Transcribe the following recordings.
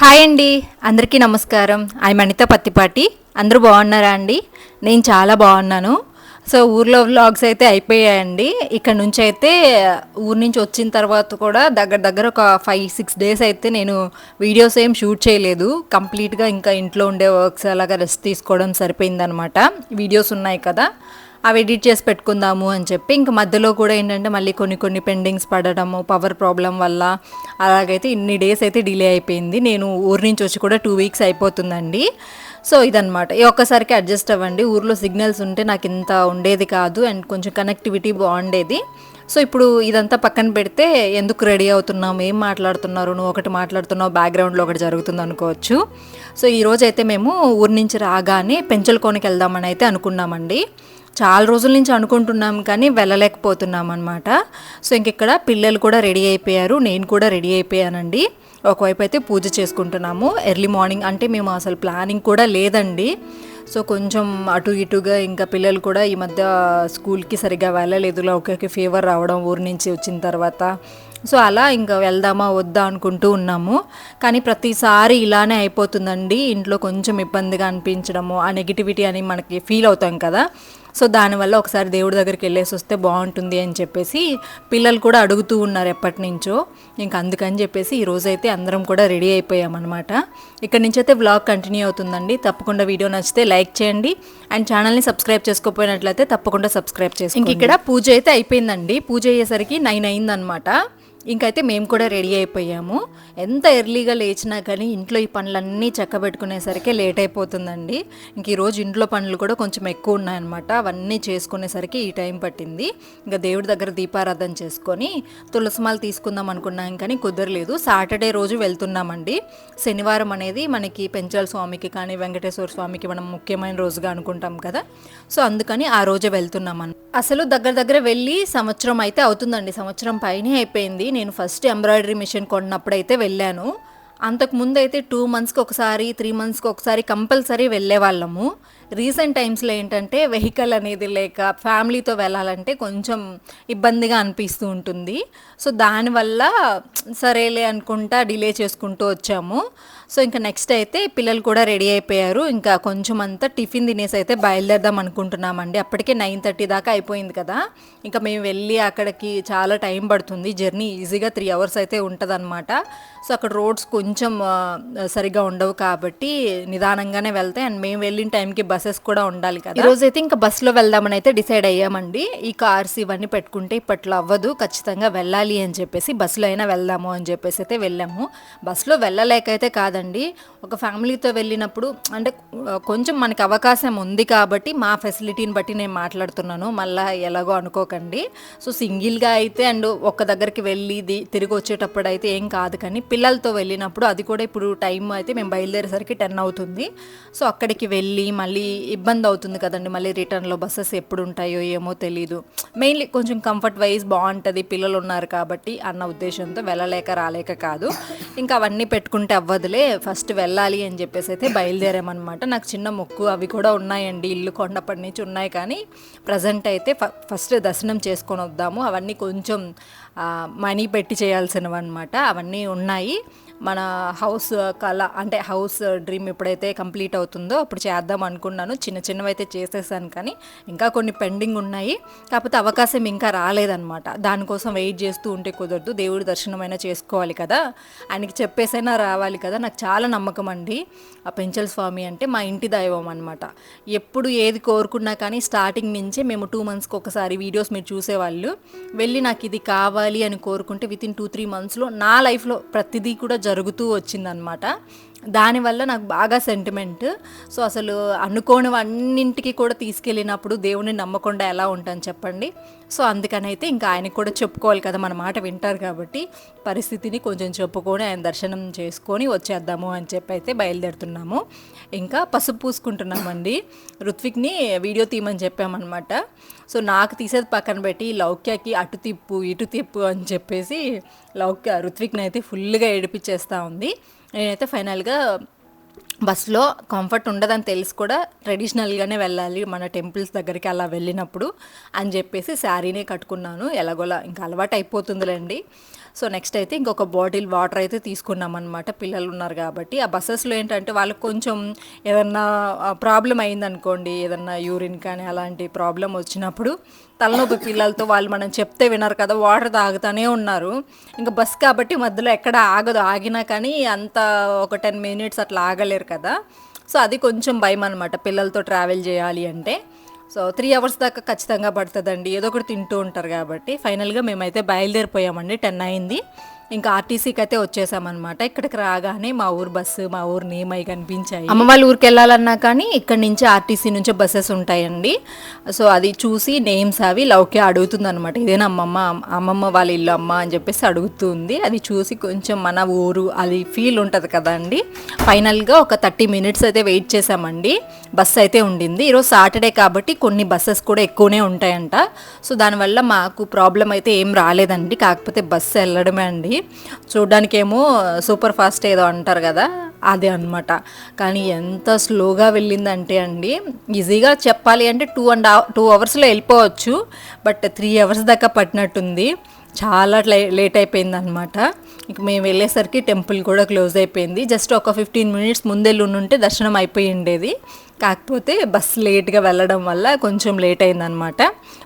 Hi అండి అందరికీ నమస్కారం. ఐ మణిత పత్తిపాటి. అందరూ బాగున్నారా అండి? నేను చాలా బాగున్నాను. సో ఊర్లో వ్లాగ్స్ అయితే అయిపోయాయండి. ఇక్కడ నుంచి అయితే ఊరు నుంచి వచ్చిన తర్వాత కూడా దగ్గర దగ్గర ఒక ఫైవ్ సిక్స్ డేస్ అయితే నేను వీడియోస్ ఏం షూట్ చేయలేదు. కంప్లీట్గా ఇంకా ఇంట్లో ఉండే వర్క్స్ అలాగా రెస్ట్ తీసుకోవడం సరిపోయిందనమాట. వీడియోస్ ఉన్నాయి కదా. అవి ఎడిట్ చేసి పెట్టుకుందాము అని చెప్పి ఇంక మధ్యలో కూడా ఏంటంటే మళ్ళీ కొన్ని కొన్ని పెండింగ్స్ పడడము పవర్ ప్రాబ్లం వల్ల అలాగైతే ఇన్ని డేస్ అయితే డిలే అయిపోయింది. నేను ఊరి నుంచి వచ్చి కూడా టూ వీక్స్ అయిపోతుందండి. సో ఇదనమాట ఈ ఒక్కసారికి అడ్జస్ట్ అవ్వండి. ఊర్లో సిగ్నల్స్ ఉంటే నాకు ఇంత ఉండేది కాదు అండ్ కొంచెం కనెక్టివిటీ బాగుండేది. సో ఇప్పుడు ఇదంతా పక్కన పెడితే ఎందుకు రెడీ అవుతున్నాం ఏం మాట్లాడుతున్నారు? నువ్వు ఒకటి మాట్లాడుతున్నావు బ్యాక్గ్రౌండ్లో ఒకటి జరుగుతుంది అనుకోవచ్చు. సో ఈరోజైతే మేము ఊరి నుంచి రాగానే పెంచలకోనకి వెళ్దామని అయితే అనుకున్నామండి. చాలా రోజుల నుంచి అనుకుంటున్నాం కానీ వెళ్ళలేకపోతున్నాం అనమాట సో ఇంక ఇక్కడ పిల్లలు కూడా రెడీ అయిపోయారు. నేను కూడా రెడీ అయిపోయానండి. ఒకవైపు అయితే పూజ చేసుకుంటున్నాము. ఎర్లీ మార్నింగ్ అంటే మేము అసలు ప్లానింగ్ కూడా లేదండి. సో కొంచెం అటు ఇటుగా ఇంకా పిల్లలు కూడా ఈ మధ్య స్కూల్కి సరిగ్గా వెళ్ళలేదు. ఒకే ఫీవర్ రావడం ఊరి నుంచి వచ్చిన తర్వాత. సో అలా ఇంకా వెళ్దామా వద్దా అనుకుంటూ ఉన్నాము. కానీ ప్రతిసారి ఇలానే అయిపోతుందండి. ఇంట్లో కొంచెం ఇబ్బందిగా అనిపించడము ఆ నెగిటివిటీ అని మనకి ఫీల్ అవుతాం కదా. సో దానివల్ల ఒకసారి దేవుడి దగ్గరికి వెళ్ళేసి వస్తే బాగుంటుంది అని చెప్పేసి పిల్లలు కూడా అడుగుతూ ఉన్నారు ఎప్పటి నుంచో ఇంక అందుకని చెప్పేసి ఈ రోజైతే అందరం కూడా రెడీ అయిపోయామన్నమాట. ఇక్కడ నుంచి అయితే వ్లాగ్ కంటిన్యూ అవుతుందండి. తప్పకుండా వీడియో నచ్చితే లైక్ చేయండి. అండ్ ఛానల్ని సబ్స్క్రైబ్ చేసుకోకపోయినట్లయితే తప్పకుండా సబ్స్క్రైబ్ చేసి ఇంక ఇక్కడ పూజ అయితే అయిపోయిందండి. పూజ అయ్యేసరికి నైన్ అయిందనమాట ఇంకైతే మేము కూడా రెడీ అయిపోయాము. ఎంత ఎర్లీగా లేచినా కానీ ఇంట్లో ఈ పనులన్నీ చక్కబెట్టుకునేసరికి లేట్ అయిపోతుందండి. ఇంక ఈరోజు ఇంట్లో పనులు కూడా కొంచెం ఎక్కువ ఉన్నాయన్నమాట. అవన్నీ చేసుకునేసరికి ఈ టైం పట్టింది. ఇంకా దేవుడి దగ్గర దీపారాధన చేసుకొని తులసిమాలు తీసుకుందాం అనుకున్నాం కానీ కుదరలేదు. సాటర్డే రోజు వెళ్తున్నామండి. శనివారం అనేది మనకి పెంచాల స్వామికి కానీ వెంకటేశ్వర స్వామికి మనం ముఖ్యమైన రోజుగా అనుకుంటాం కదా. సో అందుకని ఆ రోజే వెళ్తున్నాం అసలు దగ్గర దగ్గర వెళ్ళి సంవత్సరం అయితే అవుతుందండి. సంవత్సరం పైనే అయిపోయింది. నేను ఫస్ట్ ఎంబ్రాయిడరీ మిషన్ కొన్నప్పుడైతే వెళ్ళాను. అంతకు ముందు అయితే టూ మంత్స్కి ఒకసారి త్రీ మంత్స్కి ఒకసారి కంపల్సరీ వెళ్ళే వాళ్ళము రీసెంట్ టైమ్స్లో ఏంటంటే వెహికల్ అనేది లేక ఫ్యామిలీతో వెళ్ళాలంటే కొంచెం ఇబ్బందిగా అనిపిస్తూ ఉంటుంది. సో దానివల్ల సరేలే అనుకుంటా డిలే చేసుకుంటూ వచ్చాము. సో ఇంకా నెక్స్ట్ అయితే పిల్లలు కూడా రెడీ అయిపోయారు. ఇంకా కొంచెం అంతా టిఫిన్ తినేసి అయితే బయలుదేరదాం అనుకుంటున్నామండి. అప్పటికే నైన్ థర్టీ దాకా అయిపోయింది కదా. ఇంకా మేము వెళ్ళి అక్కడికి చాలా టైం పడుతుంది. జర్నీ ఈజీగా త్రీ అవర్స్ అయితే ఉంటుందన్నమాట. సో అక్కడ రోడ్స్ కొంచెం సరిగా ఉండవు కాబట్టి నిదానంగానే వెళ్తాయి అండ్ మేము వెళ్ళిన టైంకి బస్సెస్ కూడా ఉండాలి కదా. ఈరోజు అయితే ఇంకా బస్సులో వెళ్దామని అయితే డిసైడ్ అయ్యామండి. ఈ కార్స్ ఇవన్నీ పెట్టుకుంటే ఇప్పట్లో అవ్వదు. ఖచ్చితంగా వెళ్ళాలి అని చెప్పేసి బస్సులో అయినా వెళ్దాము అని చెప్పేసి అయితే వెళ్ళాము. బస్సులో వెళ్ళలేకైతే కాదండి. ఒక ఫ్యామిలీతో వెళ్ళినప్పుడు అంటే కొంచెం మనకి అవకాశం ఉంది కాబట్టి మా ఫెసిలిటీని బట్టి నేను మాట్లాడుతున్నాను. మళ్ళీ ఎలాగో అనుకోకండి. సో సింగిల్గా అయితే అండ్ ఒక్క దగ్గరికి వెళ్ళి తిరిగి వచ్చేటప్పుడు అయితే ఏం కాదు కానీ పిల్లలతో వెళ్ళినప్పుడు అది కూడా ఇప్పుడు టైం అయితే మేము బయలుదేరేసరికి టెన్ అవుతుంది. సో అక్కడికి వెళ్ళి మళ్ళీ ఇబ్బంది అవుతుంది కదండి. మళ్ళీ రిటర్న్లో బస్సెస్ ఎప్పుడు ఉంటాయో ఏమో తెలీదు. మెయిన్లీ కొంచెం కంఫర్ట్ వైజ్ బాగుంటుంది పిల్లలు ఉన్నారు కాబట్టి అన్న ఉద్దేశంతో వెళ్ళలేక రాలేక కాదు. ఇంకా అవన్నీ పెట్టుకుంటే అవ్వదులే. ఫస్ట్ వెళ్ళాలి అని చెప్పేసి అయితే బయలుదేరామన్నమాట. నాకు చిన్న మొక్కు అవి కూడా ఉన్నాయండి. ఇల్లు కొండప్పటి నుంచి ఉన్నాయి కానీ ప్రజెంట్ అయితే ఫస్ట్ దర్శనం చేసుకొని వద్దాము. అవన్నీ కొంచెం మనీ పెట్టి చేయాల్సినవి అనమాట అవన్నీ ఉన్నాయి. మన హౌస్ కళ అంటే హౌస్ డ్రీమ్ ఎప్పుడైతే కంప్లీట్ అవుతుందో అప్పుడు చేద్దాం అనుకున్నాను. చిన్న చిన్నవి అయితే చేసేసాను కానీ ఇంకా కొన్ని పెండింగ్ ఉన్నాయి. కాకపోతే అవకాశం ఇంకా రాలేదన్నమాట. దానికోసం వెయిట్ చేస్తూ ఉంటే కుదరదు. దేవుడి దర్శనమైనా చేసుకోవాలి కదా. ఆయనకి చెప్పేసైనా రావాలి కదా. నాకు చాలా నమ్మకం అండి. ఆ పెంచల స్వామి అంటే మా ఇంటి దైవం అనమాట ఎప్పుడు ఏది కోరుకున్నా కానీ స్టార్టింగ్ నుంచే మేము టూ మంత్స్కి ఒకసారి వీడియోస్ మీరు చూసేవాళ్ళు. వెళ్ళి నాకు ఇది కావాలి అని కోరుకుంటే విత్ ఇన్ టూ త్రీ మంత్స్లో నా లైఫ్లో ప్రతిదీ కూడా జరుగుతూ వచ్చిందనమాట దానివల్ల నాకు బాగా సెంటిమెంట్ సో అసలు అనుకోనివన్నింటికి కూడా తీసుకెళ్ళినప్పుడు దేవుని నమ్మకుండా ఎలా ఉంటాను చెప్పండి? సో అందుకనైతే ఇంకా ఆయనకు కూడా చెప్పుకోవాలి కదా మన మాట వింటారు కాబట్టి పరిస్థితిని కొంచెం చెప్పుకొని ఆయన దర్శనం చేసుకొని వచ్చేద్దాము అని చెప్పి అయితే బయలుదేరుతున్నాము. ఇంకా పసుపు పూసుకుంటున్నామండి. ఋత్విక్ని వీడియో తీయమని చెప్పామన్నమాట. సో నాకు తీసేది పక్కన పెట్టి లౌక్యకి అటు తిప్పు ఇటు తిప్పు అని చెప్పేసి లౌక్య ఋత్విక్ని అయితే ఫుల్గా ఏడిపించేస్తూ ఉంది. నేనైతే ఫైనల్గా బస్సులో కంఫర్ట్ ఉండదని తెలిసి కూడా ట్రెడిషనల్గానే వెళ్ళాలి మన టెంపుల్స్ దగ్గరికి అలా వెళ్ళినప్పుడు అని చెప్పేసి శారీనే కట్టుకున్నాను. ఎలాగోలా ఇంకా అలవాటు అయిపోతుందిలేండి. సో నెక్స్ట్ అయితే ఇంకొక బాటిల్ వాటర్ అయితే తీసుకున్నాం అనమాట పిల్లలు ఉన్నారు కాబట్టి. ఆ బస్సెస్లో ఏంటంటే వాళ్ళకి కొంచెం ఏదన్నా ప్రాబ్లం అయిందనుకోండి ఏదన్నా యూరిన్ కానీ అలాంటి ప్రాబ్లం వచ్చినప్పుడు తలనొప్పి పిల్లలతో వాళ్ళు మనం చెప్తే వినరు కదా వాటర్ తాగుతూనే ఉన్నారు. ఇంకా బస్ కాబట్టి మధ్యలో ఎక్కడ ఆగదు ఆగినా కానీ అంత ఒక టెన్ మినిట్స్ అట్లా ఆగలేరు కదా. సో అది కొంచెం భయం అనమాట పిల్లలతో ట్రావెల్ చేయాలి అంటే. సో త్రీ అవర్స్ దాకా ఖచ్చితంగా పడుతుందండి ఏదో ఒకటి తింటూ ఉంటారు కాబట్టి. ఫైనల్గా మేమైతే బయలుదేరిపోయామండి టెన్ అయింది. ఇంకా ఆర్టీసీకి అయితే వచ్చేసామన్నమాట. ఇక్కడికి రాగానే మా ఊరు బస్సు మా ఊరు నేమ్ అయి కనిపించాయి. అమ్మ వాళ్ళ ఊరికి వెళ్ళాలన్నా కానీ ఇక్కడ నుంచి ఆర్టీసీ నుంచి బస్సెస్ ఉంటాయండి. సో అది చూసి నేమ్స్ అవి లౌకే అడుగుతుంది అనమాట ఇదేనా అమ్మమ్మ? అమ్మమ్మ వాళ్ళ ఇల్లు అమ్మ అని చెప్పేసి అడుగుతుంది. అది చూసి కొంచెం మన ఊరు అది ఫీల్ ఉంటుంది కదండి. ఫైనల్గా ఒక థర్టీ మినిట్స్ అయితే వెయిట్ చేసామండి బస్సు అయితే ఉండింది. ఈరోజు సాటర్డే కాబట్టి కొన్ని బస్సెస్ కూడా ఎక్కువనే ఉంటాయంట. సో దానివల్ల మాకు ప్రాబ్లం అయితే ఏం రాలేదండి. కాకపోతే బస్సు వెళ్ళడమే అండి. చూడ్డానికేమో సూపర్ ఫాస్ట్ ఏదో అంటారు కదా అదే అనమాట కానీ ఎంత స్లోగా వెళ్ళిందంటే అండి ఈజీగా చెప్పాలి అంటే టూ అండ్ టూ అవర్స్లో వెళ్ళిపోవచ్చు బట్ త్రీ అవర్స్ దాకా పట్టినట్టుంది. చాలా లే లేట్ అయిపోయింది అనమాట ఇక మేము వెళ్ళేసరికి టెంపుల్ కూడా క్లోజ్ అయిపోయింది. జస్ట్ ఒక ఫిఫ్టీన్ మినిట్స్ ముందెళ్ళి ఉంటే దర్శనం అయిపోయి ఉండేది. కాకపోతే బస్సు లేట్గా వెళ్ళడం వల్ల కొంచెం లేట్ అయిందనమాట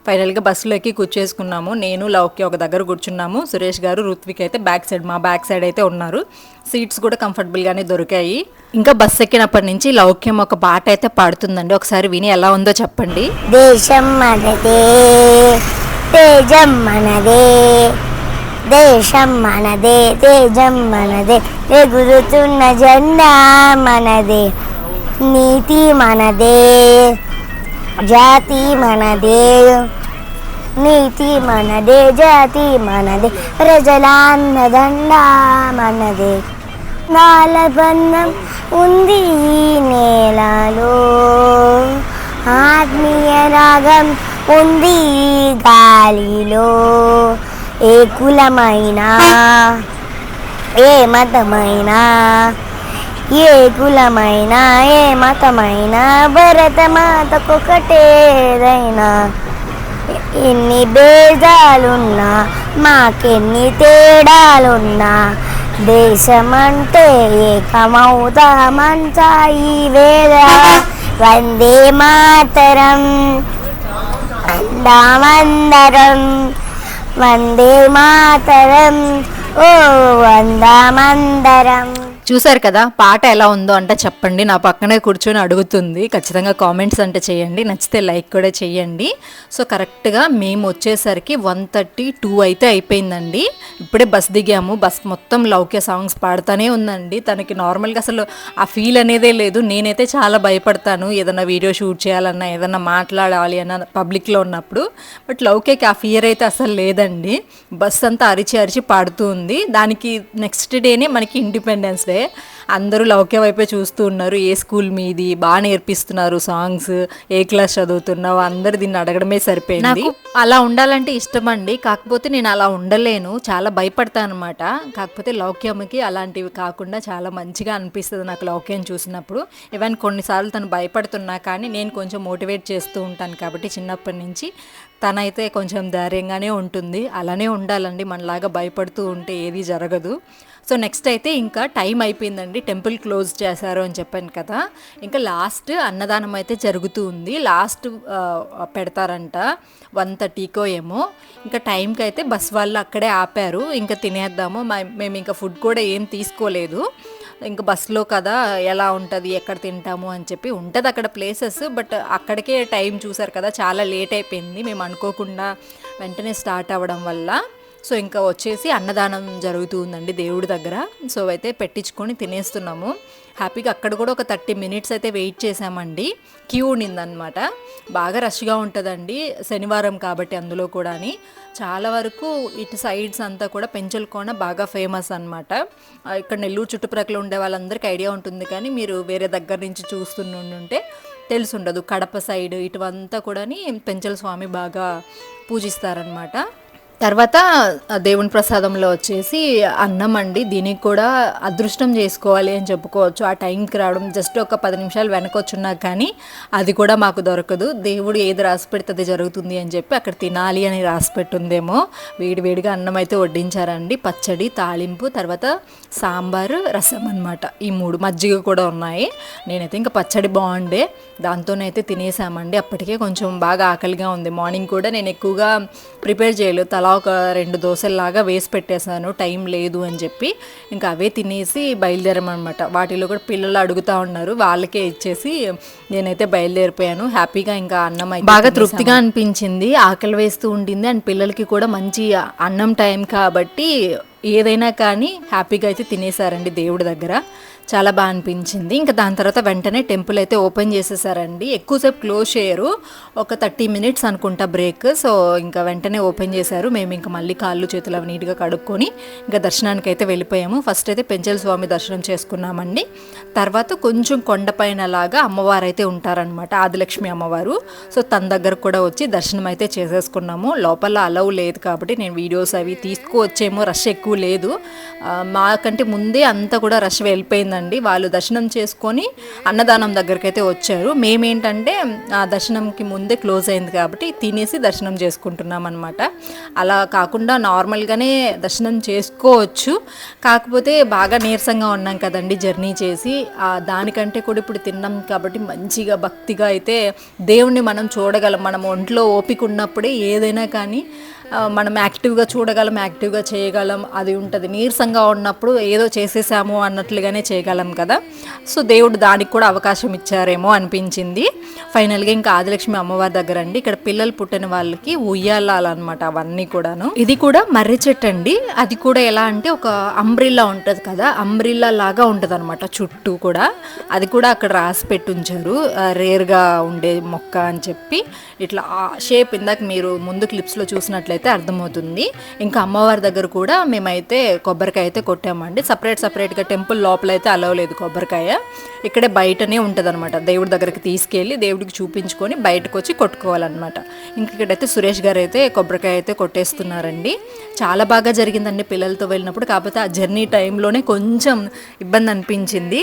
ఫైనల్గా బస్సులో ఎక్కి కూర్చేసుకున్నాము. నేను లౌక్య ఒక దగ్గర కూర్చున్నాము. సురేష్ గారు రుత్విక్ అయితే బ్యాక్ సైడ్ మా బ్యాక్ సైడ్ అయితే ఉన్నారు. సీట్స్ కూడా కంఫర్టబుల్గానే దొరికాయి. ఇంకా బస్సు ఎక్కినప్పటి నుంచి లౌక్యం ఒక పాట అయితే పాడుతుందండి. ఒకసారి విని ఎలా ఉందో చెప్పండి. దేశం తేజం మనదే దేశం మనదే తేజం మనదే ఎగురుతున్న జెండా మనదే నీతి మనదే జాతి మనదే నీతి మనదే జాతి మనదే ప్రజలాన్నదండ మనదే నాలబంధం ఉంది ఈ నేలలో ఆత్మీయ రాగం ఉంది గాలిలో. ఏ కులమైనా ఏ మతమైనా ఏ కులమైనా ఏ మతమైనా భరత మాతకొకటేదైనా ఎన్ని భేదాలున్నా మాకెన్ని తేడాలున్నా దేశమంటే ఏకమవుతామంతా ఈ వేద వందే మాతరం. వందామందరం వందే మాతరం ఓ వందామందరం. చూసారు కదా పాట ఎలా ఉందో అంటే చెప్పండి. నా పక్కనే కూర్చొని అడుగుతుంది. ఖచ్చితంగా కామెంట్స్ అంటే చేయండి. నచ్చితే లైక్ కూడా చేయండి. సో కరెక్ట్గా మేము వచ్చేసరికి వన్ థర్టీ టూ అయితే అయిపోయిందండి. ఇప్పుడే బస్ దిగాము. బస్ మొత్తం లౌక్య సాంగ్స్ పాడుతూనే ఉందండి. తనకి నార్మల్గా అసలు ఆ ఫీల్ అనేదే లేదు. నేనైతే చాలా భయపడతాను. ఏదైనా వీడియో షూట్ చేయాలన్నా ఏదైనా మాట్లాడాలి అన్న పబ్లిక్లో ఉన్నప్పుడు. బట్ లౌక్యకి ఆ ఫియర్ అయితే అసలు లేదండి. బస్ అంతా అరిచి అరిచి పాడుతూ ఉంది. దానికి నెక్స్ట్ డేనే మనకి ఇండిపెండెన్స్ డే అందరూ లౌక్య వైపే చూస్తూ ఉన్నారు. ఏ స్కూల్ మీది? బాగా నేర్పిస్తున్నారు సాంగ్స్. ఏ క్లాస్ చదువుతున్నావు? అందరు దీన్ని అడగడమే సరిపోయింది. నాకు అలా ఉండాలంటే ఇష్టం అండి కాకపోతే నేను అలా ఉండలేను. చాలా భయపడతాను అనమాట కాకపోతే లౌక్యమ్మకి అలాంటివి కాకుండా చాలా మంచిగా అనిపిస్తుంది నాకు లౌక్యం చూసినప్పుడు. ఈవెన్ కొన్నిసార్లు తను భయపడుతున్నా కానీ నేను కొంచెం మోటివేట్ చేస్తూ ఉంటాను కాబట్టి చిన్నప్పటి నుంచి తనైతే కొంచెం ధైర్యంగానే ఉంటుంది. అలానే ఉండాలండి. మనలాగా భయపడుతూ ఉంటే ఏది జరగదు. సో నెక్స్ట్ అయితే ఇంకా టైం అయిపోయిందండి. టెంపుల్ క్లోజ్ చేశారు అని చెప్పాను కదా. ఇంకా లాస్ట్ అన్నదానం అయితే జరుగుతూ ఉంది. లాస్ట్ పెడతారంట. వన్ థర్టీకో ఏమో. ఇంకా టైంకి అయితే బస్ వాళ్ళు అక్కడే ఆపారు. ఇంకా తినేద్దాము. మేము ఇంకా ఫుడ్ కూడా ఏం తీసుకోలేదు. ఇంకా బస్సులో కదా ఎలా ఉంటుంది ఎక్కడ తింటాము అని చెప్పి ఉంటుంది అక్కడ ప్లేసెస్. బట్ అక్కడికే టైం చూసారు కదా చాలా లేట్ అయిపోయింది. మేము అనుకోకుండా వెంటనే స్టార్ట్ అవ్వడం వల్ల. సో ఇంకా వచ్చేసి అన్నదానం జరుగుతుందండి దేవుడి దగ్గర. సో అయితే పెట్టించుకొని తినేస్తున్నాము. హ్యాపీగా అక్కడ కూడా ఒక థర్టీ మినిట్స్ అయితే వెయిట్ చేసామండి క్యూ ఉండిందనమాట బాగా రష్గా ఉంటుందండి శనివారం కాబట్టి అందులో కూడా చాలా వరకు ఇటు సైడ్స్ అంతా కూడా పెంచల కోన బాగా ఫేమస్ అనమాట ఇక్కడ నెల్లూరు చుట్టుప్రక్కల ఉండే వాళ్ళందరికీ ఐడియా ఉంటుంది కానీ మీరు వేరే దగ్గర నుంచి చూస్తుంటే తెలుసుండదు. కడప సైడ్ ఇటువంతా కూడా పెంచల స్వామి బాగా పూజిస్తారనమాట తర్వాత దేవుని ప్రసాదంలో వచ్చేసి అన్నం అండి. దీనికి కూడా అదృష్టం చేసుకోవాలి అని చెప్పుకోవచ్చు. ఆ టైంకి రావడం జస్ట్ ఒక పది నిమిషాలు వెనకొచ్చున్నా కానీ అది కూడా మాకు దొరకదు. దేవుడు ఏది రాసి పెడితే అది జరుగుతుంది అని చెప్పి అక్కడ తినాలి అని రాసి పెట్టుందేమో. వేడి వేడిగా అన్నం అయితే వడ్డించారండి. పచ్చడి తాలింపు తర్వాత సాంబారు రసం అన్నమాట. ఈ మూడు మజ్జిగ కూడా ఉన్నాయి. నేనైతే ఇంకా పచ్చడి బాగుండే. దాంతోనైతే తినేసామండి. అప్పటికే కొంచెం బాగా ఆకలిగా ఉంది. మార్నింగ్ కూడా నేను ఎక్కువగా ప్రిపేర్ చేయలేదు. తలా ఒక రెండు దోశల్లాగా వేసి పెట్టేశాను. టైం లేదు అని చెప్పి ఇంకా అవే తినేసి బయలుదేరమన్నమాట వాటిలో కూడా పిల్లలు అడుగుతా ఉన్నారు. వాళ్ళకే ఇచ్చేసి నేనైతే బయలుదేరిపోయాను. హ్యాపీగా ఇంకా అన్నం అయితే బాగా తృప్తిగా అనిపించింది. ఆకలి వేస్తూ ఉండింది. అండ్ పిల్లలకి కూడా మంచి అన్నం టైం కాబట్టి ఏదైనా కానీ హ్యాపీగా అయితే తినేసారండి దేవుడి దగ్గర. చాలా బాగా అనిపించింది. ఇంకా దాని తర్వాత వెంటనే టెంపుల్ అయితే ఓపెన్ చేసేసారండి. ఎక్కువసేపు క్లోజ్ చేయరు. ఒక థర్టీ మినిట్స్ అనుకుంటా బ్రేక్. సో ఇంకా వెంటనే ఓపెన్ చేశారు. మేము ఇంకా మళ్ళీ కాళ్ళు చేతులు అవి నీట్గా కడుక్కొని ఇంకా దర్శనానికి అయితే వెళ్ళిపోయాము. ఫస్ట్ అయితే పెంచల స్వామి దర్శనం చేసుకున్నామండి. తర్వాత కొంచెం కొండపైన లాగా అమ్మవారు అయితే ఉంటారనమాట ఆదిలక్ష్మి అమ్మవారు. సో తన దగ్గర కూడా వచ్చి దర్శనం అయితే చేసేసుకున్నాము. లోపల అలవ్ లేదు కాబట్టి నేను వీడియోస్ అవి తీసుకువచ్చేమో రష్ ఎక్కువ లేదు. మాకంటే ముందే అంతా కూడా రష్ వెళ్ళిపోయింది వెళ్ళిపోయిందండి వాళ్ళు దర్శనం చేసుకొని అన్నదానం దగ్గరికి అయితే వచ్చారు. మేమేంటంటే ఆ దర్శనంకి ముందే క్లోజ్ అయింది కాబట్టి తినేసి దర్శనం చేసుకుంటున్నాం అనమాట అలా కాకుండా నార్మల్గానే దర్శనం చేసుకోవచ్చు. కాకపోతే బాగా నీరసంగా ఉన్నాం కదండి జర్నీ చేసి. ఆ దానికంటే కూడా ఇప్పుడు తిన్నాం కాబట్టి మంచిగా భక్తిగా అయితే దేవుణ్ణి మనం చూడగలం. మనం ఒంట్లో ఓపిక ఉన్నప్పుడే ఏదైనా కానీ మనం యాక్టివ్గా చూడగలం యాక్టివ్గా చేయగలం అది ఉంటుంది. నీరసంగా ఉన్నప్పుడు ఏదో చేసేసాము అన్నట్లుగానే చేయగలం కదా. సో దేవుడు దానికి కూడా అవకాశం ఇచ్చారేమో అనిపించింది. ఫైనల్గా ఇంకా ఆదిలక్ష్మి అమ్మవారి దగ్గర అండి. ఇక్కడ పిల్లలు పుట్టిన వాళ్ళకి ఉయ్యాలన్నమాట అవన్నీ కూడాను. ఇది కూడా మర్రి చెట్టు అండి. అది కూడా ఎలా అంటే ఒక అంబ్రిల్లా ఉంటుంది కదా అంబ్రిల్లా లాగా ఉంటుంది అనమాట చుట్టూ కూడా. అది కూడా అక్కడ రాసి పెట్టి ఉంచారు రేర్గా ఉండే మొక్క అని చెప్పి. ఇట్లా షేప్ ఇందాక మీరు ముందు క్లిప్స్లో చూసినట్లయితే అయితే అర్థమవుతుంది. ఇంకా అమ్మవారి దగ్గర కూడా మేమైతే కొబ్బరికాయ అయితే కొట్టామండి. సపరేట్ సపరేట్గా టెంపుల్ లోపల అయితే అలవలేదు కొబ్బరికాయ. ఇక్కడే బయటనే ఉంటుంది అనమాట దేవుడి దగ్గరికి తీసుకెళ్ళి దేవుడికి చూపించుకొని బయటకు వచ్చి కొట్టుకోవాలన్నమాట. ఇంక ఇక్కడైతే సురేష్ గారు అయితే కొబ్బరికాయ అయితే కొట్టేస్తున్నారండి. చాలా బాగా జరిగిందండి పిల్లలతో వెళ్ళినప్పుడు. కాకపోతే ఆ జర్నీ టైంలోనే కొంచెం ఇబ్బంది అనిపించింది.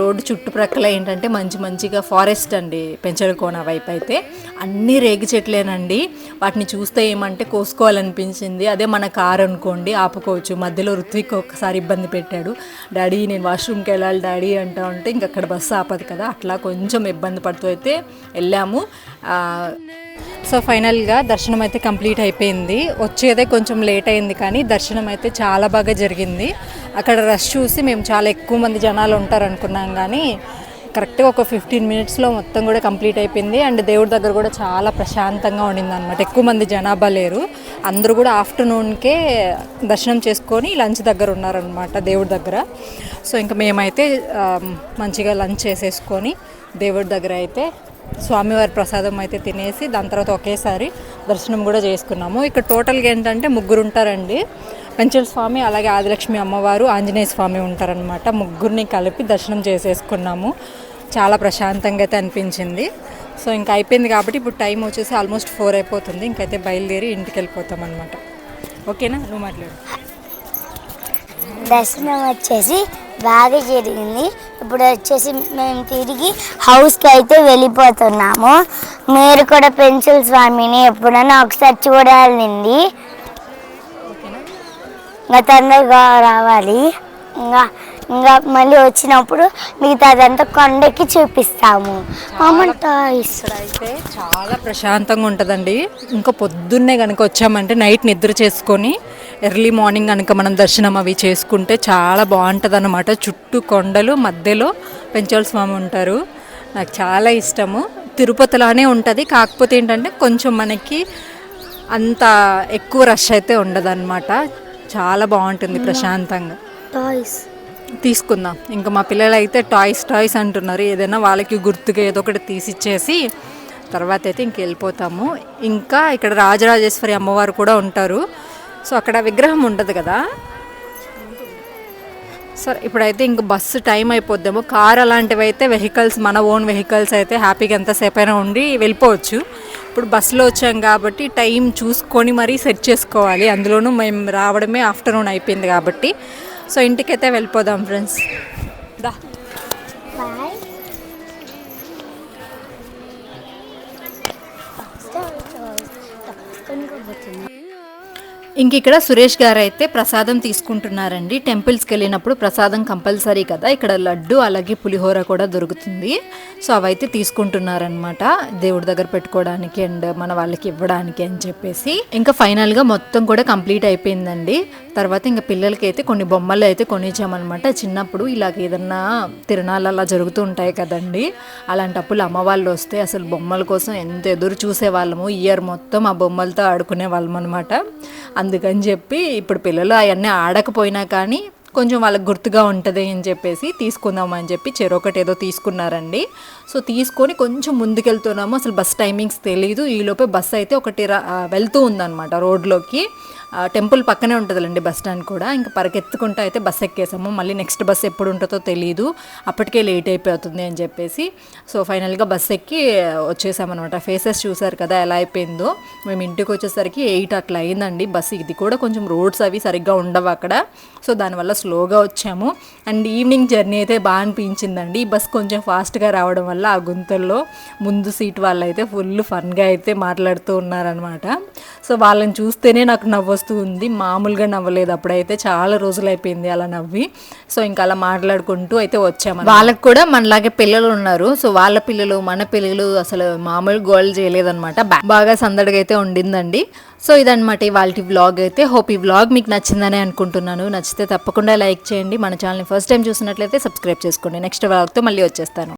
రోడ్డు చుట్టుప్రక్కల ఏంటంటే మంచి మంచిగా ఫారెస్ట్ అండి పెంచలకోన వైపు అయితే. అన్నీ రేగి చెట్లేనండి. వాటిని చూస్తే ఏమంటే అంటే కోసుకోవాలనిపించింది. అదే మన కారు అనుకోండి ఆపుకోవచ్చు. మధ్యలో ఋత్విక్ ఒక్కసారి ఇబ్బంది పెట్టాడు. డాడీ నేను వాష్రూమ్కి వెళ్ళాలి డాడీ అంటా ఉంటే ఇంక అక్కడ బస్సు ఆపదు కదా. అట్లా కొంచెం ఇబ్బంది పడుతూ అయితే వెళ్ళాము. సో ఫైనల్గా దర్శనం అయితే కంప్లీట్ అయిపోయింది. వచ్చేదే కొంచెం లేట్ అయింది కానీ దర్శనం అయితే చాలా బాగా జరిగింది. అక్కడ రష్ చూసి మేము చాలా ఎక్కువ మంది జనాలు ఉంటారు అనుకున్నాం కానీ కరెక్ట్గా ఒక ఫిఫ్టీన్ మినిట్స్లో మొత్తం కూడా కంప్లీట్ అయిపోయింది. అండ్ దేవుడి దగ్గర కూడా చాలా ప్రశాంతంగా ఉండింది అనమాట ఎక్కువ మంది జనాభా లేరు. అందరూ కూడా ఆఫ్టర్నూన్కే దర్శనం చేసుకొని లంచ్ దగ్గర ఉన్నారనమాట దేవుడి దగ్గర. సో ఇంకా మేమైతే మంచిగా లంచ్ చేసేసుకొని దేవుడి దగ్గర అయితే స్వామివారి ప్రసాదం అయితే తినేసి దాని తర్వాత ఒకేసారి దర్శనం కూడా చేసుకున్నాము. ఇక్కడ టోటల్గా ఏంటంటే ముగ్గురు ఉంటారండి. పెంచల స్వామి అలాగే ఆదిలక్ష్మి అమ్మవారు ఆంజనేయ స్వామి ఉంటారనమాట ముగ్గురిని కలిపి దర్శనం చేసేసుకున్నాము. చాలా ప్రశాంతంగా అయితే అనిపించింది. సో ఇంకా అయిపోయింది కాబట్టి ఇప్పుడు టైం వచ్చేసి ఆల్మోస్ట్ ఫోర్ అయిపోతుంది. ఇంకైతే బయలుదేరి ఇంటికి వెళ్ళిపోతాం అనమాట ఓకేనా? నువ్వు మాట్లాడు. దర్శనం వచ్చేసి బాగా జరిగింది. ఇప్పుడు వచ్చేసి మేము తిరిగి హౌస్కి అయితే వెళ్ళిపోతున్నాము. మీరు కూడా పెన్సిల్ స్వామిని ఎప్పుడైనా ఒకసారి చూడాలండి ఇంకా తొందరగా రావాలి. ఇంకా ఇంకా మళ్ళీ వచ్చినప్పుడు మిగతాదంతా కొండకి చూపిస్తాము. ఇక్కడ అయితే చాలా ప్రశాంతంగా ఉంటుందండి. ఇంకా పొద్దున్నే కనుక వచ్చామంటే నైట్ నిద్ర చేసుకొని ఎర్లీ మార్నింగ్ కనుక మనం దర్శనం అవి చేసుకుంటే చాలా బాగుంటుంది అనమాట చుట్టూ కొండలు మధ్యలో పెంచల స్వామి ఉంటారు. నాకు చాలా ఇష్టము. తిరుపతిలానే ఉంటుంది. కాకపోతే ఏంటంటే కొంచెం మనకి అంత ఎక్కువ రష్ అయితే ఉండదన్నమాట. చాలా బాగుంటుంది ప్రశాంతంగా. టాయ్స్. తీసుకుందాం. ఇంకా మా పిల్లలు అయితే టాయ్స్ టాయ్స్ అంటున్నారు. ఏదైనా వాళ్ళకి గుర్తుగా ఏదో ఒకటి తీసిచ్చేసి తర్వాత అయితే ఇంక వెళ్ళిపోతాము. ఇంకా ఇక్కడ రాజరాజేశ్వరి అమ్మవారు కూడా ఉంటారు. సో అక్కడ విగ్రహం ఉండదు కదా? సరే ఇప్పుడైతే ఇంక బస్సు టైం అయిపోద్దాము. కార్ అలాంటివి అయితే వెహికల్స్ మన ఓన్ వెహికల్స్ అయితే హ్యాపీగా ఎంతసేపు అయినా ఉండి వెళ్ళిపోవచ్చు. ఇప్పుడు బస్సులో వచ్చాం కాబట్టి టైం చూసుకొని మరీ సెట్ చేసుకోవాలి. అందులోనూ మేము రావడమే ఆఫ్టర్నూన్ అయిపోయింది కాబట్టి. సో ఇంటికైతే వెళ్ళిపోదాం ఫ్రెండ్స్ దా. ఇంక ఇక్కడ సురేష్ గారు అయితే ప్రసాదం తీసుకుంటున్నారండి. టెంపుల్స్కి వెళ్ళినప్పుడు ప్రసాదం కంపల్సరీ కదా. ఇక్కడ లడ్డు అలాగే పులిహోర కూడా దొరుకుతుంది. సో అవైతే తీసుకుంటున్నారనమాట దేవుడి దగ్గర పెట్టుకోవడానికి అండ్ మన వాళ్ళకి ఇవ్వడానికి అని చెప్పేసి. ఇంకా ఫైనల్గా మొత్తం కూడా కంప్లీట్ అయిపోయిందండి. తర్వాత ఇంకా పిల్లలకి అయితే కొన్ని బొమ్మలు అయితే కొనిచ్చామన్నమాట. చిన్నప్పుడు ఇలాగ ఏదన్నా తిరణాలు అలా జరుగుతూ ఉంటాయి కదండి. అలాంటప్పుడు అమ్మవాళ్ళు వస్తే అసలు బొమ్మల కోసం ఎంత ఎదురు చూసేవాళ్ళము. ఇయర్ మొత్తం ఆ బొమ్మలతో ఆడుకునే వాళ్ళం అనమాట అందుకని చెప్పి ఇప్పుడు పిల్లలు అవన్నీ ఆడకపోయినా కానీ కొంచెం వాళ్ళకి గుర్తుగా ఉంటుంది అని చెప్పేసి తీసుకుందాం అని చెప్పి చెరొకటి ఏదో తీసుకున్నారండి. సో తీసుకొని కొంచెం ముందుకెళ్తున్నాము. అసలు బస్ టైమింగ్స్ తెలియదు ఈలోపే బస్ అయితే ఒకటి రా- వెళ్తూ ఉందన్నమాట రోడ్లోకి. టెంపుల్ పక్కనే ఉంటుందండి బస్ స్టాండ్ కూడా. ఇంకా పరిగెత్తుకుంటూ అయితే బస్ ఎక్కేసాము. మళ్ళీ నెక్స్ట్ బస్ ఎప్పుడు ఉంటుందో తెలియదు అప్పటికే లేట్ అయిపోతుంది అని చెప్పేసి. సో ఫైనల్గా బస్ ఎక్కి వచ్చేసామన్నమాట. ఫేసెస్ చూసారు కదా ఎలా అయిపోయిందో. మేము ఇంటికి వచ్చేసరికి ఎయిట్ అట్లా అయిందండి బస్. ఇది కూడా కొంచెం రోడ్స్ అవి సరిగ్గా ఉండవు అక్కడ. సో దానివల్ల స్లోగా వచ్చాము. అండ్ ఈవినింగ్ జర్నీ అయితే బాగా అనిపించిందండి. ఈ బస్ కొంచెం ఫాస్ట్గా రావడం వల్ల ఆ గుంతల్లో ముందు సీట్ వాళ్ళు అయితే ఫుల్ ఫన్గా అయితే మాట్లాడుతూ ఉన్నారనమాట సో వాళ్ళని చూస్తేనే నాకు నవ్వు వస్తూ ఉంది. మామూలుగా నవ్వలేదు. అప్పుడైతే చాలా రోజులు అయిపోయింది అలా నవ్వి. సో ఇంకా అలా మాట్లాడుకుంటూ అయితే వచ్చాము వాళ్ళకి కూడా మనలాగే పిల్లలు ఉన్నారు. సో వాళ్ళ పిల్లలు మన పిల్లలు అసలు మామూలు గోల్ చేయలేదన్నమాట. బాగా సందడిగా అయితే ఉండిందండి. సో ఇదనమాట వాళ్ళ వ్లాగ్ అయితే. హోప్ ఈ వ్లాగ్ మీకు నచ్చిందని అనుకుంటున్నాను. నచ్చితే తప్పకుండా లైక్ చేయండి. మన ఛానల్ని ఫస్ట్ టైం చూసినట్లయితే సబ్స్క్రైబ్ చేసుకోండి. నెక్స్ట్ వ్లాగ్తో మళ్ళీ వచ్చేస్తాను.